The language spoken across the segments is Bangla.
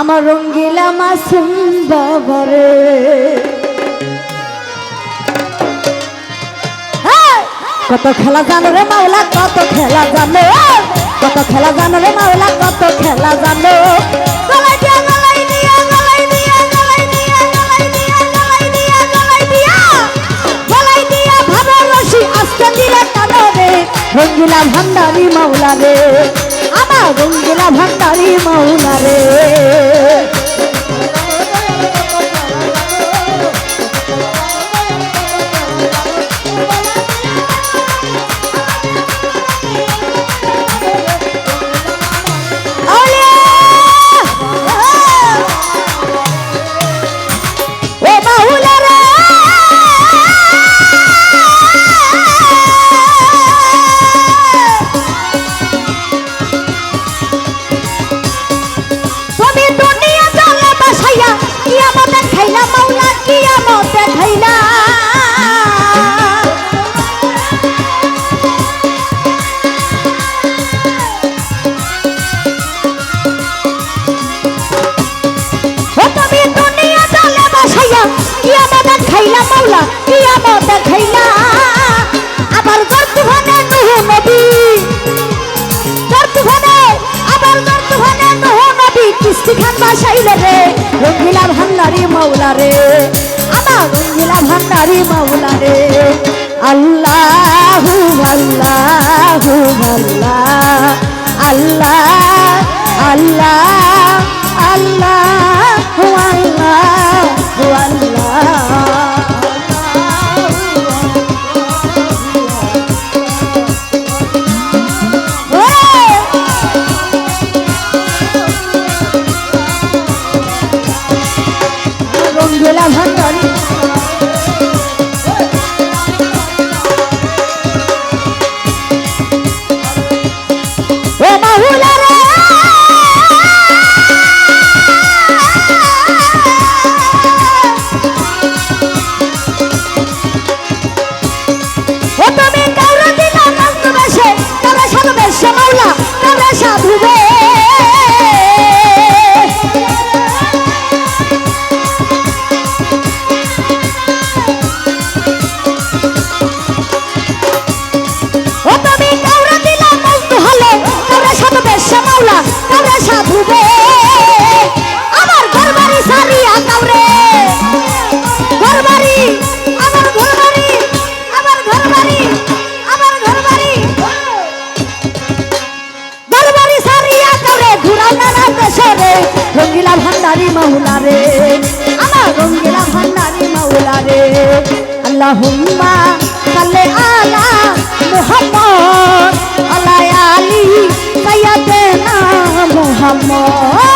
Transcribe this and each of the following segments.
আমার রঙ্গিলা মাসুম বাবারে কত খেলা জানো রে মাওলা, কত খেলা জানো। কত খেলা জানো রে মাওলা, কত খেলা জানো। রঙ্গিলা ভান্ডারি মাওলা রে। আমার রঙ্গিলা ভান্ডারি মাওনা রে। আল্লাহ কিয়ামত দেখাইলা আবার জর্তুফানে নুহ নবী। জর্তুফানে আবার জর্তুফানে নুহ নবী, কিস্তি খান বাসাইলে রে রঙ্গিলা ভান্ডারি মাওলা রে। আমার রঙ্গিলা ভান্ডারি মাওলা রে। আল্লাহু আল্লাহু আল্লাহ আল্লাহ আল্লাহ। ঘুরানা দেশরে রঙ্গিলা ভান্ডারি মাহুলা রে। আমার রঙ্গিলা ভান্ডারি মাহুলা রে। আল্লাহুম্মা কালে আলা কাইয়া মোহাম্মদ।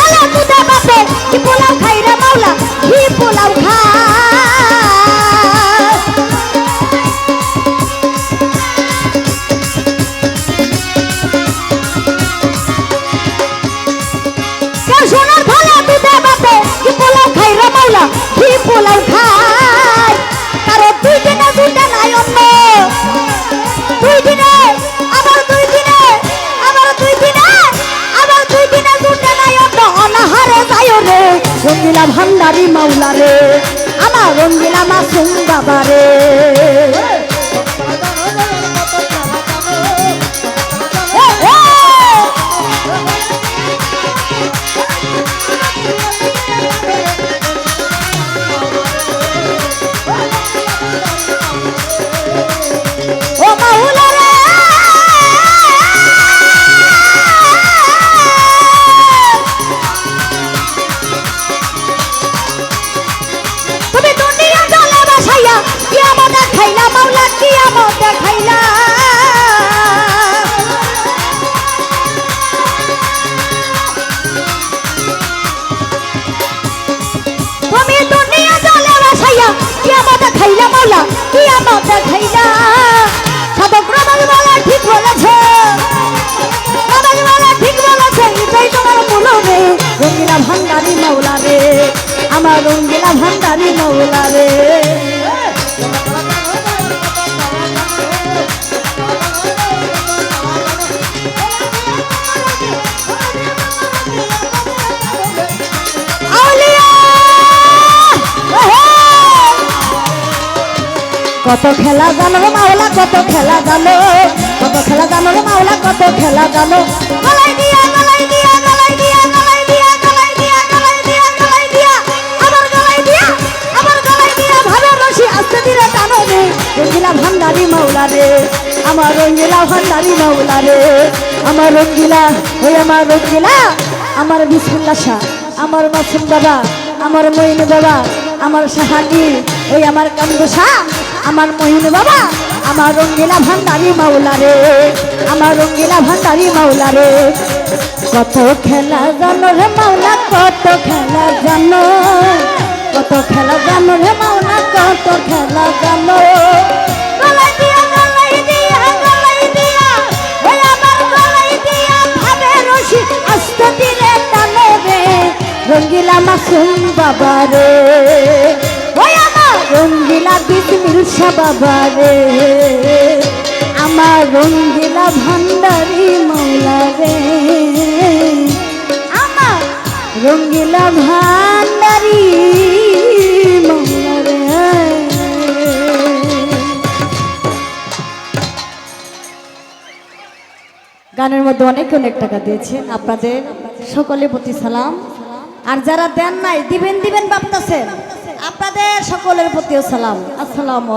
咱俩不 ভান্ডারি মাওলা রে। আমার রঙ্গিলা মাসুম বাবা রঙ্গিলা ভান্ডারি মাওলা রে, আমার রঙ্গিলা ভান্ডারি মাওলা রে! কত খেলা জানো মাওলা, কত খেলা জানো, কত খেলা জানো মাওলা, কত খেলা জানো। আমার রঙ্গিলা ভান্ডারি মাওলা রে। আমার রঙ্গিলা ওই আমার রঙ্গিলা আমার বিসমিল্লাহ শাহ, আমার মাসুম বাবা, আমার মইন বাবা, আমার সাহানি, ওই আমার কান্দুসা আমার মহিন বাবা, আমার রঙ্গিলা ভান্ডারি মাওলা রে। আমার রঙ্গিলা ভান্ডারি মাওলা রে। কত খেলা জানো রে মাওলা, কত খেলা জানো। কত খেলা জানো রে মাওলা, কত খেলা জানো। রঙ্গিলা মাসুম বাবা রে। আমার রঙ্গিলা বিসমিল শাহ বাবা রে। আমার রঙ্গিলা ভান্ডারি মৌলা রে। আমার রঙ্গিলা ভান্ডারি মৌলা গানের মধ্যে অনেক অনেক টাকা দিয়েছেন। আপনাদের সকলের প্রতি সালাম। আর যারা দেন নাই দিবেন দিবেন ভাবতেছেন। আপনাদের সকলের প্রতিও সালাম। আসসালামু